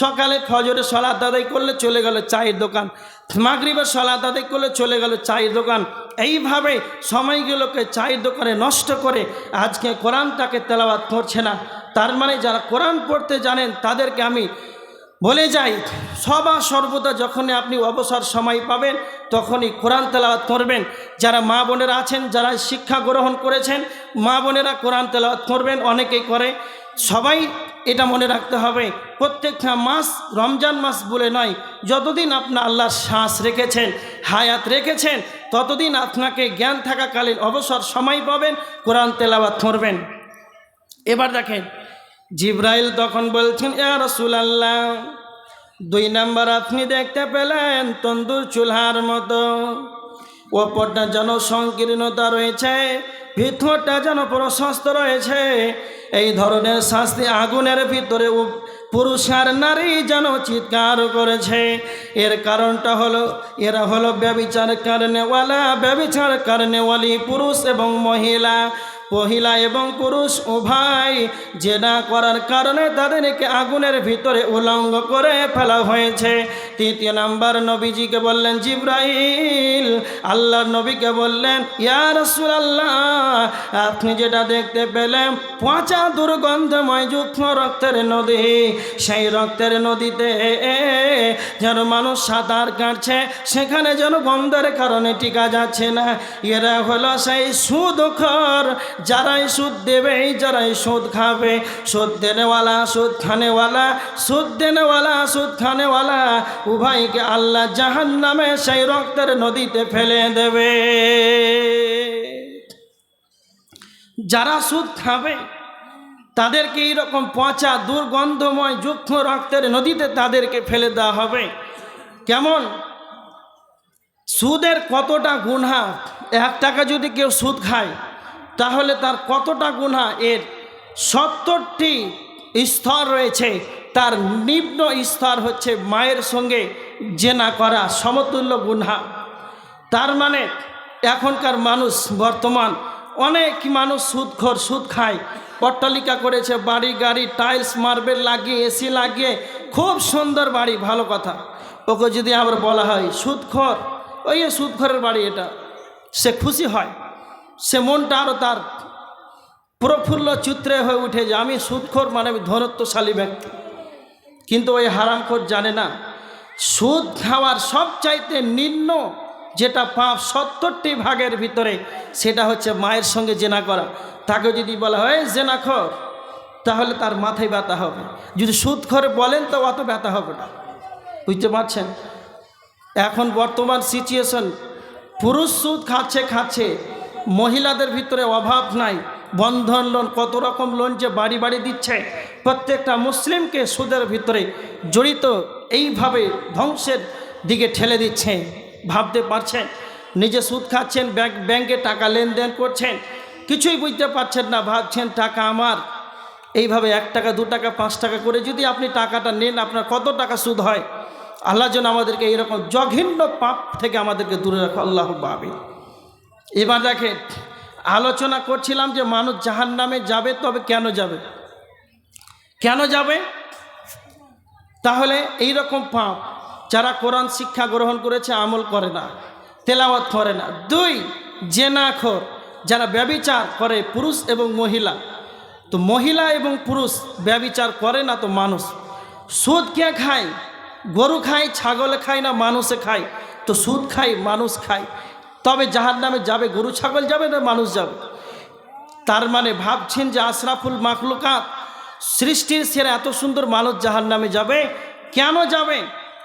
সকালে ফজরে সলাত আদায় করলে চলে গেল চায়ের দোকান, মাগরিবের সলাত আদায় করলে চলে গেল চায়ের দোকান। এইভাবে সময়গুলোকে চায়ের দোকানে নষ্ট করে আজকে কোরআনটাকে তেলাওয়াত করছে না। তার মানে যারা কোরআন পড়তে জানেন তাদেরকে আমি বলে যাই, সবা সর্বদা যখনই আপনি অবসর সময় পাবেন তখনই কোরআন তেলাওয়াত করবেন। যারা মা বোনেরা আছেন, যারা শিক্ষা গ্রহণ করেছেন, মা বোনেরা কোরআন তেলাওয়াত করবেন, অনেকেই করে। সবাই এটা মনে রাখতে হবে, প্রত্যেকটা মাস রমজান মাস বলে নয়, যতদিন আপনার আল্লাহর শ্বাস রেখেছেন, হায়াত রেখেছেন, ততদিন আপনাকে জ্ঞান থাকাকালীন অবসর সময় পাবেন, কোরআন তেলাওয়াত করবেন। এবার দেখেন, জিব্রাইল তখন বলছেন ইয়া রসুলাল্লাহ, দুই নাম্বার আপনি দেখতে পেলেন তন্দুর চুলহার মতো। ওপরটা যেন সংকীর্ণতা রয়েছে ভিতরটা যেন প্রশস্ত রয়েছে। এই ধরনের শাস্তি আগুনের ভিতরে পুরুষ আর নারী যেন চিৎকার করেছে। এর কারণটা হলো, এরা হলো ব্যবিচার কারণেওয়ালা। ব্যবিচার কারণেওয়ালি পুরুষ এবং মহিলা। মহিলা এবং পুরুষ উভয় জেনা করার কারণে তাদেরকে আগুনের ভিতরে উলঙ্গ করে ফেলা হয়েছে। তৃতীয় নাম্বার নবীজিকে বললেন, জিব্রাইল। আল্লাহর নবীকে বললেন ইয়ার আল্লাহ আপনি যেটা দেখতে পেলেন, পচা দুর্গন্ধময় যুক্ত রক্তের নদী। সেই রক্তের নদীতে যেন মানুষ সাঁতার কাটছে, সেখানে যেন গন্ধের কারণে টিকা যাচ্ছে না। এরা হলো সেই সুদখর যারাই সুদ দেবে, যারাই সুদ খাবে। সুদ দেনেওয়ালা, সুদ খানেওয়ালা, সুদ দেনেওয়ালা, সুদ খানেওয়ালা উভয়কে আল্লাহ জাহান নামে সেই রক্তের নদীতে ফেলে দেবে। যারা সুদ খাবে, তাদেরকে এইরকম পচা, দুর্গন্ধময় যুক্ত রক্তের নদীতে তাদেরকে ফেলে দেওয়া হবে। কেমন? সুদের কতটা গুণা? এক টাকা যদি কেউ সুদ খায়, তাহলে তার কতটা গুণা? এর সত্তরটি স্তর রয়েছে। তার নিম্ন স্তর হচ্ছে মায়ের সঙ্গে জেনা করা সমতুল্য গুণা তার মানে এখনকার মানুষ বর্তমান অনেক মানুষ সুদখোর, সুদ খায়। অট্টালিকা করেছে, বাড়ি, গাড়ি টাইলস মার্বেল লাগিয়ে এসি লাগিয়ে। খুব সুন্দর বাড়ি, ভালো কথা। ওকে যদি আবার বলা হয় সুদখোর, ওই সুদখোরের বাড়ি এটা। সে খুশি হয়, সে মনটা আরও তার প্রফুল্ল চিত্রে হয়ে উঠে যে আমি সুদখোর মানে আমি ধনত্বশালী ব্যক্তি। কিন্তু ওই হারামখোর জানে না। সুদ খাওয়ার সবচাইতে নিম্ন যেটা পাপ সত্তরটি ভাগের ভিতরে, সেটা হচ্ছে মায়ের সঙ্গে জেনা করা। তাকে যদি বলা হয় জেনাখর, তাহলে তার মাথায় ব্যথা হবে। যদি সুদ করে বলেন, তো অত ব্যথা হবে না। বুঝতে পারছেন? এখন বর্তমান সিচুয়েশন পুরুষ সুদ খাচ্ছে খাচ্ছে, মহিলাদের ভিতরে অভাব নাই। বন্ধন লোন কত রকম লোন যে বাড়ি বাড়ি দিচ্ছে, প্রত্যেকটা মুসলিমকে সুদের ভিতরে জড়িত এইভাবে ধ্বংসের দিকে ঠেলে দিচ্ছে, ভাবতে পারছেন? নিজে সুদ খাচ্ছেন ব্যাংক ব্যাংকে টাকা লেনদেন করছেন, কিছুই বুঝতে পারছেন না, ভাবছেন টাকা আমার। এইভাবে এক টাকা, দু টাকা, পাঁচ টাকা করে যদি আপনি টাকাটা নেন, আপনার কত টাকা সুদ হয়? আল্লাহ যেন আমাদেরকে এইরকম জঘন্য পাপ থেকে আমাদেরকে দূরে রাখো আল্লাহ বাবে এবার দেখেন আলোচনা করছিলাম যে মানুষ জাহান নামে যাবে, তবে কেন যাবে? কেন যাবে? তাহলে এই রকম পাপ যারা কোরআন শিক্ষা গ্রহণ করেছে, আমল করে না, তেলাওয়াত করে না। দুই, জেনাখর যারা ব্যবিচার করে, পুরুষ এবং মহিলা। তো মহিলা এবং পুরুষ ব্যবিচার করে না তো মানুষ। সুদ কে খায়? গরু খায়, ছাগল খায় না, মানুষে খায়। তো সুদ খায়, মানুষ খায়। তবে যাহার নামে যাবে, গরু, ছাগল যাবে না, মানুষ যাবে। তার মানে ভাবছেন যে আশরাফুল মাখলুকাত সৃষ্টির সেরা এত সুন্দর মানুষ জাহান নামে যাবে, কেন যাবে?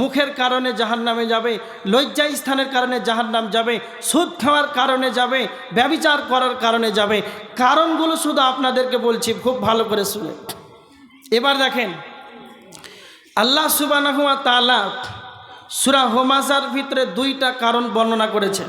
মুখের কারণে জাহান নামে যাবে লজ্জা স্থানের কারণে জাহান নাম যাবে, সুদ খাওয়ার কারণে যাবে, ব্যবিচার করার কারণে যাবে। কারণগুলো শুধু আপনাদেরকে বলছি, খুব ভালো করে শুনে। এবার দেখেন, আল্লাহ সুবানাহুয়া তালা সুরা হোমাসার ভিতরে দুইটা কারণ বর্ণনা করেছেন।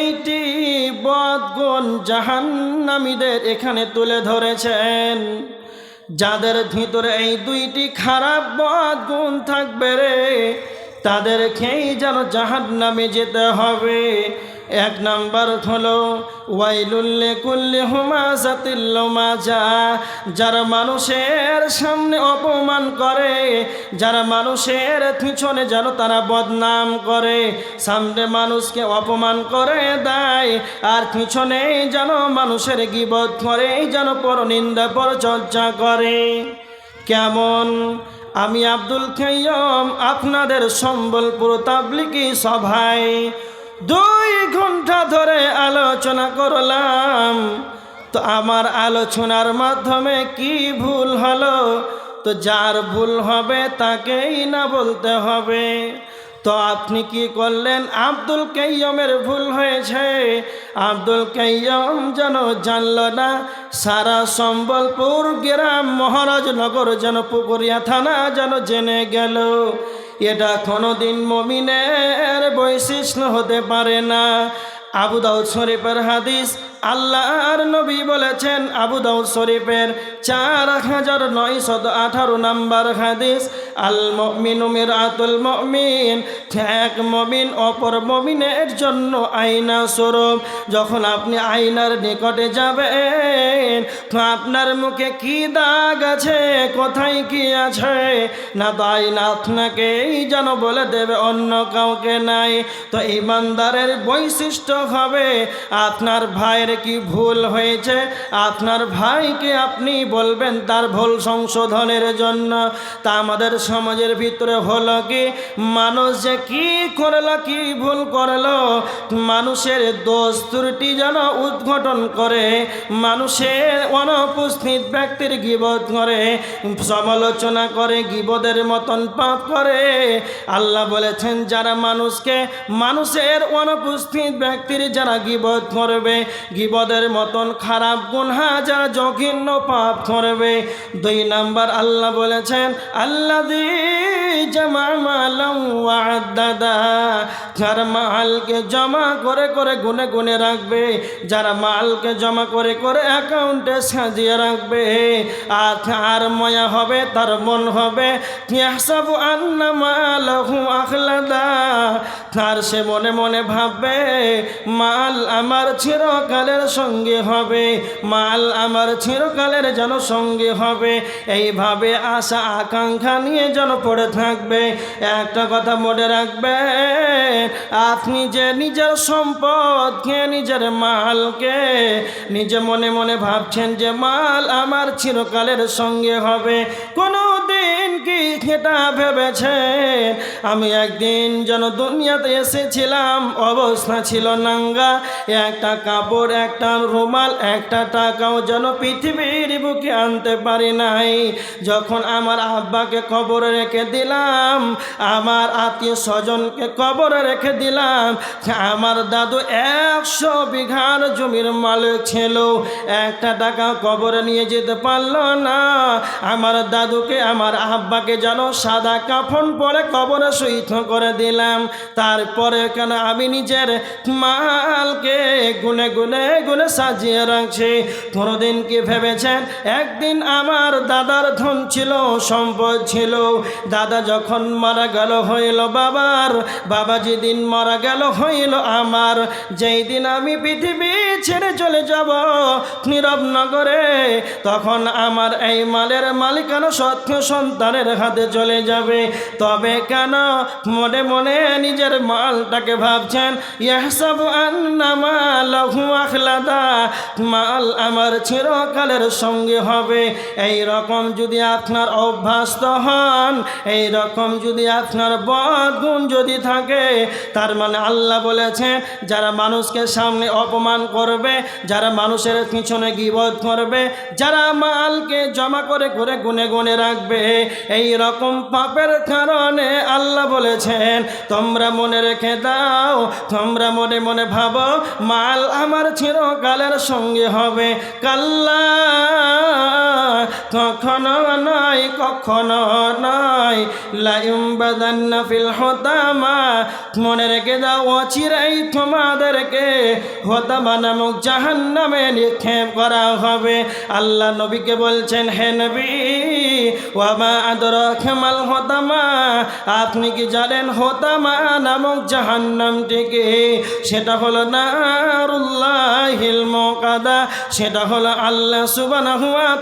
দুইটি বদগুণ জাহান্নামীদের এখানে তুলে ধরেছেন। যাদের ভিতরে এই দুইটি খারাপ বদ গুণ থাকবে রে তাদেরকেই যেন জাহান্নামে যেতে হবে। এক নাম্বার হলো ওয়াইলুল্লে কুল্লে হুমাজাতিল্লমাজা যারা মানুষের সামনে অপমান করে, যারা মানুষের পিছনে যেন তারা বদনাম করে। সামনে মানুষকে অপমান করে দেয়, আর পিছনে যেন মানুষের গিবত করে, যেন পরনিন্দা পরচর্চা করে। কেমন? আমি আব্দুল খাইয়ম আপনাদের সম্বলপুর তাবলিকি সভায় দুই ঘণ্টা ধরে আলোচনা করলাম। তো আমার আলোচনার মাধ্যমে কি ভুল হলো? তো যার ভুল হবে তাকেই না বলতে হবে। তো আপনি কি করলেন? আব্দুল কাইয়মের ভুল হয়েছে। আব্দুল কাইয়ম যেন জানল না, সারা সম্বলপুর গ্রাম মহারাজনগর যেন পুকুরিয়া থানা যেন জেনে গেল। এটা কোনোদিন মমিনের বৈশিষ্ট্য হতে পারে না। আবু দাউদ শরীফের হাদিস আল্লাহর নবী বলেছেন আবু দাউদ শরীফের চার হাজার নয়শত আঠারো নাম্বার হাদিস, আল মমিনু আতুল মমিন, এক মমিন অপর মমিনের জন্য আয়না স্বরূপ। যখন আপনি আয়নার নিকটে যাবেন, তো আপনার মুখে কি দাগ আছে, কোথায় কি আছে? না তো আয়না আপনাকেই যেন বলে দেবে, অন্য কাউকে নাই। তো ইমানদারের বৈশিষ্ট্য হবে, আপনার ভাইয়ের কি ভুল হয়েছে? আপনার ভাইকে আপনি বলবেন তার ভুল সংশোধনের জন্য। তা আমাদের সমাজের ভিতরে হলো কি? মানুষ যে কি করল, কি ভুল করল, মানুষের দোষ ত্রুটি যেন উদ্ঘাটন করে, মানুষের অনুপস্থিত ব্যক্তির গিবত করে, সমালোচনা করে, গিবদের মতন পাপ করে। আল্লাহ বলেছেন, যারা মানুষকে, মানুষের অনুপস্থিত ব্যক্তির যারা গিবত করবে গিবদের মতন খারাপ গুনহা যারা জঘন্য পাপ করবে। দুই নাম্বার আল্লাহ বলেছেন আল্লাহ যারা মালকে জমা করে করে গুনে গুনে রাখবে, যারা মালকে জমা করে করে অ্যাকাউন্টে সাজিয়ে রাখবে, আর ময়া হবে, তার মন হবে। ইয়াহসাবু আন্না মালাহু আখলাদা। তার সে মনে মনে ভাববে, মাল আমার চিরকালের সঙ্গে হবে, মাল আমার চিরকালের যেন সঙ্গে হবে। এইভাবে আশা, আকাঙ্ক্ষা নিয়ে যেন পড়ে থাকবে। একটা কথা মনে রাখবে, আপনি যে নিজের সম্পদকে, নিজের মালকে, নিজে মনে মনে ভাবছেন যে মাল আমার চিরকালের সঙ্গে হবে। কোনো কি এটা ভেবেছেন? আমি একদিন যেন দুনিয়াতে এসেছিলাম, অবস্থা ছিল নাঙ্গা। একটা কাপড়, একটা রুমাল, একটা টাকাও যেন পৃথিবীর বুকে আনতে পারি নাই। যখন আমার আব্বাকে কবরে রেখে দিলাম, আমার আত্মীয় স্বজনকে কবরে রেখে দিলাম, আমার দাদু একশো বিঘার জমির মালিক ছিল। একটা টাকা কবরে নিয়ে যেতে পারল না। আমার দাদুকে, আমার আব্বাকে যেন সাদা কাফন পরে কবরে সহিত করে দিলাম। তারপরে কেন আমি নিজের মালকে গুনে গুনে গুনে সাজিয়ে রাখছি? কোনোদিন কি ভেবেছেন? একদিন আমার দাদার ধন ছিল, সম্পদ ছিল। দাদা যখন মারা গেল, হইল বাবার। বাবা যেদিন মারা গেল, হইল আমার। যেই দিন আমি পৃথিবী ছেড়ে চলে যাব নীরব নগরে, তখন আমার এই মালের মালিকানা সত্য সন্তানের হাতে চলে যাবে। তবে কেন মনে মনে নিজের মালটাকে ভাবছেন লঘু আখলাদা, মাল আমার চিরকালের সঙ্গে হবে। এই রকম যদি আপনার অভ্যস্ত হন, এই রকম যদি আপনার বদগুণ যদি থাকে, তার মানে আল্লাহ বলেছেন, যারা মানুষকে সামনে অপমান করবে, যারা মানুষের পিছনে গিবত করবে, যারা মালকে জমা করে করে গুনে গুনে রাখবে এই রকম পাপের কারণে আল্লাহ বলেছেন, তোমরা মনে রেখে দাও, তোমরা মনে মনে ভাবো, মাল আমার চিরকালের সঙ্গে হবে। কাল্লা, কখনো নয় কখনো নয়। লাইম ফিল হতামা, মনে রেখে দাও, অচিরাই তোমাদেরকে হতামা নামক জাহান্নামে নিক্ষেপ করা হবে। আল্লাহ নবীকে বলছেন, হে নবী ওয়ামা আদর খেমাল হতামা, আপনি কি জানেন হতামা নামক জাহান্নামটিকে? সেটা হলো নারুল্লাহিল মোকাদা সেটা হলো আল্লাহ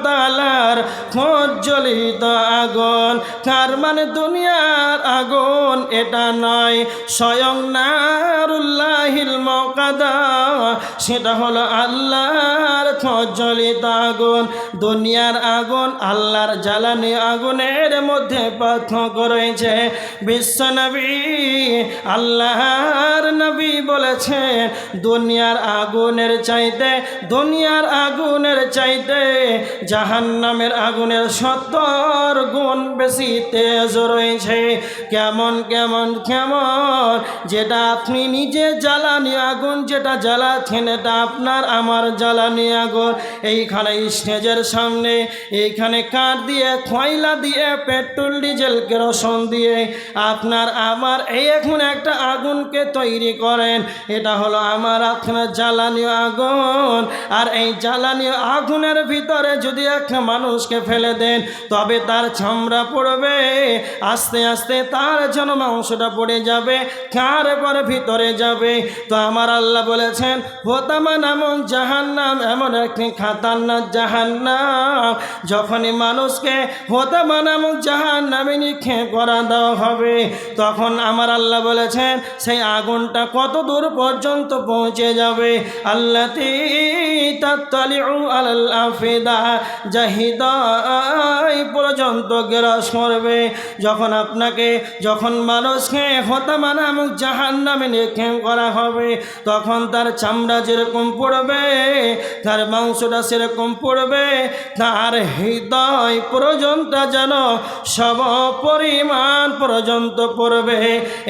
তাআলার প্রজ্বলিত আগুন। তার মানে দুনিয়ার আগুন এটা নয়, স্বয়ং নারুল্লাহিল মোকাদা সেটা হলো আল্লাহর প্রজ্বলিত আগুন। দুনিয়ার আগুন আল্লাহর জ্বালানি আগুনের মধ্যে পার্থক্য রয়েছে। বিশ্বনবী আল্লাহর নবী বলেছেন, দুনিয়ার আগুনের চাইতে, দুনিয়ার আগুনের চাইতে জাহান্নামের আগুনের সত্তর গুণ বেশি তেজ রয়েছে। কেমন কেমন কেমন? যেটা আপনি নিজে জ্বালানি আগুন, যেটা জ্বালাচ্ছেন, এটা আপনার, আমার জ্বালানি আগুন। এইখানে স্টেজের সামনে, এইখানে কাঠ দিয়ে, খয়লা দিয়ে পেট্রোল ডিজেল কেরোসন দিয়ে আপনার আমার এই এখন একটা আগুনকে তৈরি করেন। এটা হলো আমার আপনার জ্বালানি আগুন। আর এই জ্বালানি আগুনের ভিতরে যদি একটা মানুষকে ফেলে দেন, তবে তার চামড়া পড়বে। আস্তে আস্তে তার যেন মাংসটা পড়ে যাবে কার পর ভিতরে যাবে। তো আমার আল্লাহ বলেছেন, হোতামা নামক জাহান্নাম এমন একটি খাতান্নার জাহান্নাম। যখনই মানুষকে হোতামা নামক জাহান্নামে নিক্ষেপ করা দেওয়া হবে। তখন আমার আল্লাহ বলেছেন, সেই আগুনটা কত দূর পর্যন্ত পৌঁছে যাবে? আল্লাহ আফিদা জাহিদাই পর্যন্ত গ্রাস করবে। যখন আপনাকে, যখন মানুষকে হতামা নামক জাহান নামে নিক্ষেপ করা হবে, তখন তার চামড়া যেরকম পড়বে, তার মাংসটা সেরকম পড়বে, তার হৃদয় পর্যন্ত যেন সব পরিমাণ পর্যন্ত পড়বে।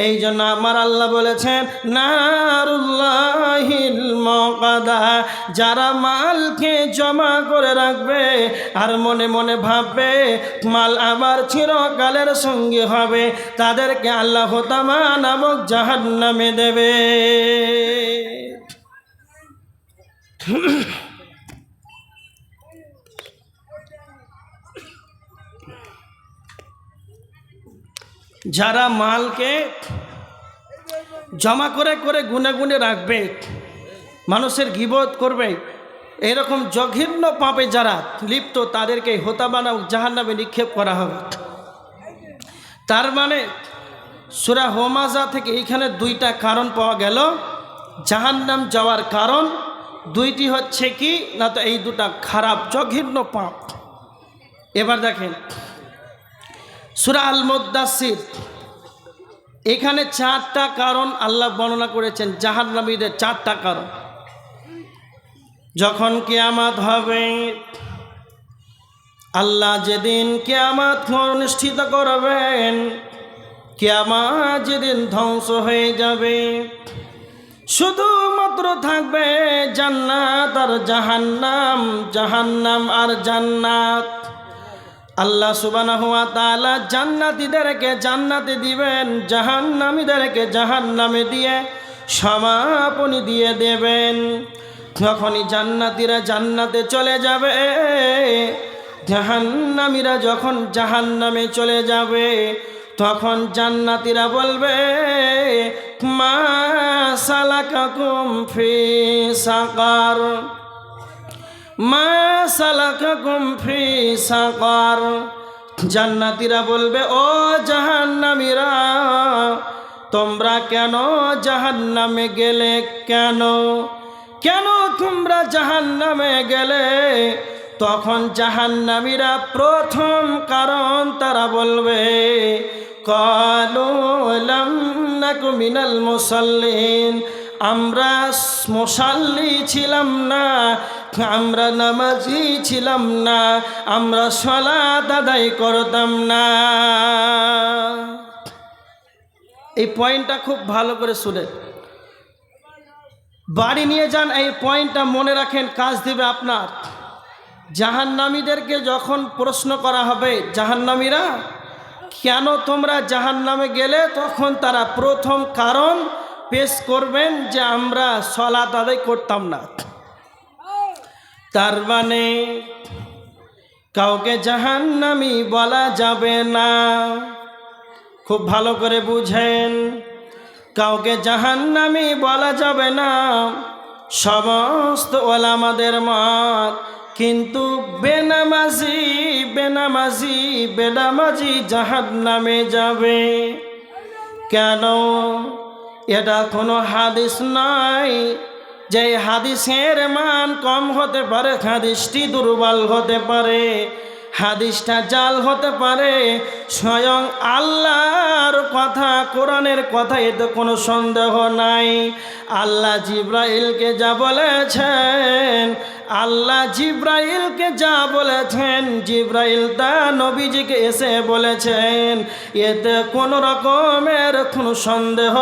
এই জন্য আমার আল্লাহ বলেছেন, নারুল্লাহিল মকাদা যারা মালকে জমা করে রাখবে আর মনে মনে ভাববে, মাল আবার চিরকালের সঙ্গে হবে। তাদেরকে আল্লাহ তামা নামক জাহান নামে দেবে। যারা মালকে জমা করে করে গুনে গুনে রাখবে, মানুষের গিবত করবে, এরকম জঘিন্য পাপে যারা লিপ্ত, তাদেরকে হোতাবানা জাহান নামে নিক্ষেপ করা হবে। তার মানে সুরা হোমাজা থেকে এইখানে দুইটা কারণ পাওয়া গেল। জাহান্নাম যাওয়ার কারণ, দুইটি হচ্ছে কি, না তো এই দুটা খারাপ, জঘিন্য পাপ। এবার দেখেন সুরা আল মুদাসির এখানে চারটা কারণ আল্লাহ বর্ণনা করেছেন, জাহান্নামীদের চারটা কারণ। যখন কেয়ামাত হবে, আল্লাহ যেদিন কেয়ামাত অনুষ্ঠিত করবেন, কেয়ামাত যেদিন ধ্বংস হয়ে যাবে। শুধুমাত্র থাকবে জান্নাত আর জাহান্নাম জাহান্নাম আর জান্নাত। আল্লাহ সুবানাহু ওয়া তাআলা জান্নাতীদেরকে জান্নাতে দিবেন, জাহান্নামীদেরকে জাহান্নামে দিয়ে সমাপনী দিয়ে দেবেন। যখনই জান্নাতীরা জান্নাতে চলে যাবে, জাহান্নামীরা যখন জাহান্নামে চলে যাবে, তখন জান্নাতীরা বলবে, মা সালাকাকুম ফি সাকার। মা সালাকাকুম ফি সাকার। জান্নাতীরা বলবে, ও জাহান্নামীরা, তোমরা কেন জাহান্নামে গেলে কেন? কেন তোমরা জাহান্নামে গেলে? তখন জাহান্নামীরা প্রথম কারণ তারা বলবে কলম নাকু মিনাল মুসল্লিন, আমরা মশাল্লি ছিলাম না আমরা নামাজি ছিলাম না, আমরা সলাত আদায় করতাম না। এই পয়েন্টটা খুব ভালো করে শুনে। বাড়ি নিয়ে যান, এই পয়েন্টটা মনে রাখেন, কাজ দেবে আপনার। জাহান্নামীদেরকে যখন প্রশ্ন করা হবে, জাহান্নামীরা, কেন তোমরা জাহান্নামে গেলে, তখন তারা প্রথম কারণ পেশ করবেন যে আমরা সলাত আদায় করতাম না। তার মানে কাউকে জাহান্নামী বলা যাবে না। খুব ভালো করে বুঝেন, কাউকে জাহান্নামী বলা যাবে না। সমস্ত ওলামাদের মত, কিন্তু বেনামাজি বেনামাজি বেনামাজি জাহান্নামে যাবে। কেন? এটা কোনো হাদিস নয়। যে হাদিসের মান কম হতে পারে, হাদিসটি দুর্বল হতে পারে, হাদিসটা জাল হতে পারে, স্বয়ং আল্লাহর কথা, কোরআনের কথা এতে কোনো সন্দেহ নাই। আল্লাহ জিব্রাইলকে যা বলেছেন আল্লাহ জিব্রাইলকে যা বলেছেন, জিব্রাইল তা নবীজিকে এসে বলেছেন, এতে কোনো রকমের কোনো সন্দেহ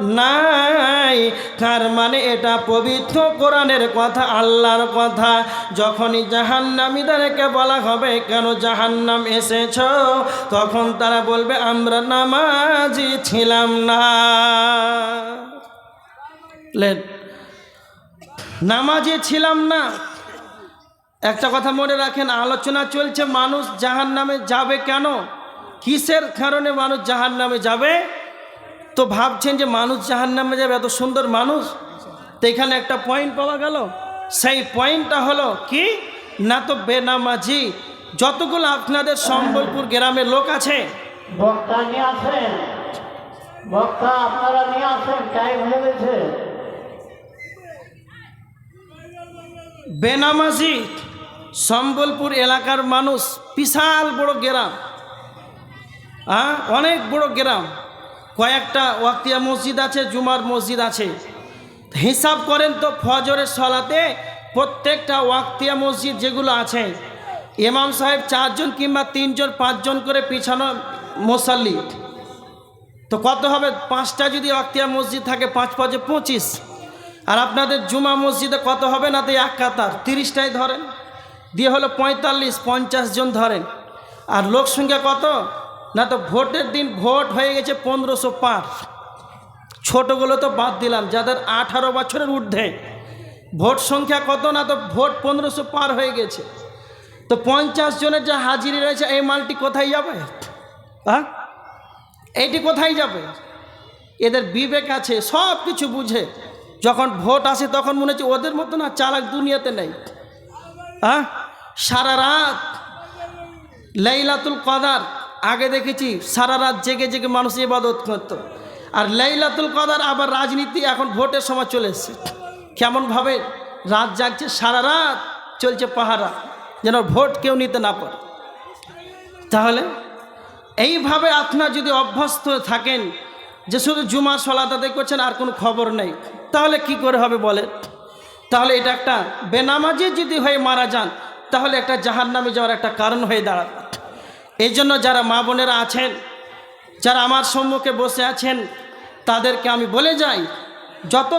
নাই। তার মানে এটা পবিত্র কোরআনের কথা, আল্লাহর কথা। যখনই জাহান্নামীদেরকে বলা হবে, কেন জাহান্নাম এসেছ? তখন তারা বলবে, আমরা নামাজি ছিলাম না। লেন নামাজে ছিলাম না। একটা কথা মনে রাখেন, আলোচনা চলছে, মানুষ জাহান নামে যাবে কেন? কিসের কারণে মানুষ জাহান নামে যাবে? তো ভাবছেন যে মানুষ জাহান নামে যাবে, এত সুন্দর মানুষ? তো এখানে একটা পয়েন্ট পাওয়া গেল। সেই পয়েন্টটা হলো কি? না তো বেনামাজি। যতগুলো আপনাদের সম্বলপুর গ্রামের লোক আছে। বক্তা নিয়ে আসেন। বক্তা আপনারা নিয়ে আসেন টাইম হয়ে গেছে। বেনামাজি সম্বলপুর এলাকার মানুষ, বিশাল বড় গ্রাম। হ্যাঁ অনেক বড় গ্রাম। কয়েকটা ওয়াক্তিয়া মসজিদ আছে, জুমার মসজিদ আছে। হিসাব করেন তো ফজরের সলাতে প্রত্যেকটা ওয়াক্তিয়া মসজিদ যেগুলো আছে, ইমাম সাহেব চারজন কিংবা তিনজন, পাঁচজন করে পিছানো মোসাল্লি। তো কত হবে? পাঁচটা যদি ওয়াক্তিয়া মসজিদ থাকে, পাঁচ পাঁচে পঁচিশ। আর আপনাদের জুমা মসজিদে কত হবে না তো এক কাতার? তিরিশটাই ধরেন। দিয়ে হলো পঁয়তাল্লিশ, পঞ্চাশ জন ধরেন। আর লোক সংখ্যা কত? না তো ভোটের দিন ভোট হয়ে গেছে পনেরোশো পার। ছোটোগুলো তো বাদ দিলাম, যাদের আঠারো বছরের ঊর্ধ্বে। ভোট সংখ্যা কত? না তো ভোট পনেরোশো পার হয়ে গেছে। তো পঞ্চাশ জনের যে হাজিরি রয়েছে, এই মালটি কোথায় যাবে? হ্যাঁ এইটি কোথায় যাবে? এদের বিবেক আছে সব কিছু বুঝে। যখন ভোট আসে তখন মনে হচ্ছে ওদের মতো না, চালাক দুনিয়াতে নেই। হ্যাঁ? সারা রাত লাইলাতুল কদার, আগে দেখেছি সারা রাত জেগে জেগে মানুষ ইবাদত করত। আর লাইলাতুল কদার আবার রাজনীতি এখন ভোটের সময় চলে এসছে। কেমনভাবে রাত জাগছে, সারা রাত চলছে পাহারা, যেন ভোট কেউ নিতে না পারে। তাহলে এইভাবে আপনার যদি অভ্যস্ত থাকেন যে শুধু জুমা সলা আদায় করছেন, আর কোনো খবর নেই। তাহলে কি করে হবে বলে? তাহলে এটা একটা বেনামাজি যদি হয়ে মারা যান, তাহলে একটা জাহান নামে যাওয়ার একটা কারণ হয়ে দাঁড়াবে। এই জন্য যারা মা বোনেরা আছেন, যারা আমার সম্মুখে বসে আছেন, তাদেরকে আমি বলে যাই, যত